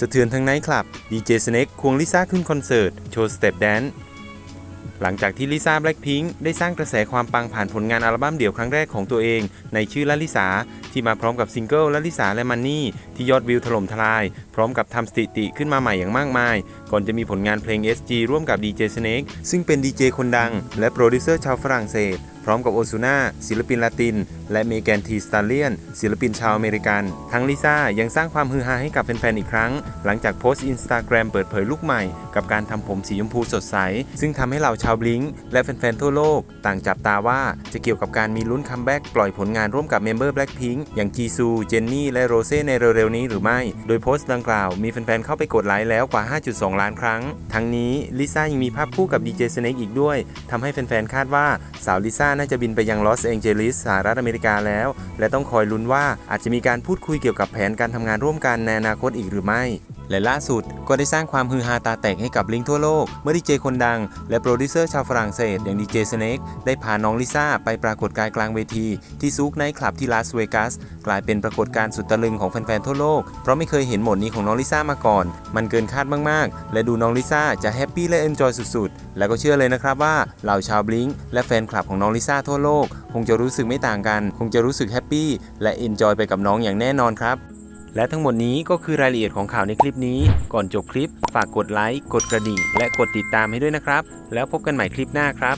สะเทือนทั้งไนท์คลับดีเจสเน็กควงลิซ่าขึ้นคอนเสิร์ต โชว์สเต็ปแดนซ์หลังจากที่ลิซ่าแบล็คพิงค์ได้สร้างกระแสความปังผ่านผลงานอัลบั้มเดี่ยวครั้งแรกของตัวเอง ในชื่อลลิสาที่มาพร้อมกับซิงเกิลลลิสาและมันนี่ที่ยอดวิวถล่มทลาย พร้อมกับทำสถิติขึ้นมาใหม่อย่างมากมาย ก่อนจะมีผลงานเพลง SG ร่วมกับดีเจสเน็กซึ่งเป็นดีเจคนดัง และโปรดิวเซอร์ชาวฝรั่งเศส พร้อมกับโอซูน่าศิลปินลาติน และเมแกนทีสตาเลียน ศิลปินชาวอเมริกัน ทั้งลิซ่ายังสร้างความฮือฮาให้กับแฟนๆอีกครั้ง หลังจากโพสต์อินสตาแกรมเปิดเผยลุคใหม่ กับการทำผมสีชมพูสดใส ซึ่งทำให้เหล่าชาวบลิงก์และแฟนๆทั่วโลก ต่างจับตาว่าจะเกี่ยวกับการมีลุ้นคัมแบ็กปล่อยผลงานร่วมกับเมมเบอร์แบล็คพิงค์อย่างจีซู เจนนี่ และโรเซ่ในเร็วๆนี้หรือไม่ โดยโพสต์ดังกล่าวมีแฟนๆเข้าไปกดไลค์แล้วกว่า 5.2 ล้านครั้ง ทั้งนี้ลิซ่ายังมีภาพคู่กับดีเจสเน็กอีกด้วยทำให้แฟนๆคาดว่าสาวลิซ่าน่าจะบินไปยังลอสแองเจลิสสหรัฐอเมริกาแล้ว และต้องคอยลุ้นว่าอาจจะมีการพูดคุยเกี่ยวกับแผนการทำงานร่วมกันในอนาคตอีกหรือไม่ และล่าสุดก็ได้สร้างความฮือฮาตาแตกให้กับลิงทั่วโลก เมื่อดีเจคนดัง และโปรดิวเซอร์ชาวฝรั่งเศส อย่างดีเจสเน็กได้พาน้องลิซ่าไปปรากฏกายกลางเวทีที่ซูกไนท์คลับที่ลาสเวกัส กลายเป็นปรากฏการณ์สุดตะลึงของแฟนๆทั่วโลก เพราะไม่เคยเห็นโหมดนี้ของน้องลิซ่ามาก่อน มันเกินคาดมากๆ และดูน้องลิซ่าจะแฮปปี้และเอนจอยสุดๆ แล้วก็เชื่อเลยนะครับว่าเหล่าชาวบลิงก์และแฟนคลับของน้องลิซ่าทั่วโลก คงจะรู้สึกไม่ต่างกัน คงจะรู้สึกแฮปปี้และเอนจอยไปกับน้องอย่างแน่นอนครับและทั้งหมดนี้ก็คือรายละเอียดของข่าวในคลิปนี้ ก่อนจบคลิป ฝากกดไลค์ กดกระดิ่ง และกดติดตามให้ด้วยนะครับ แล้วพบกันใหม่คลิปหน้าครับ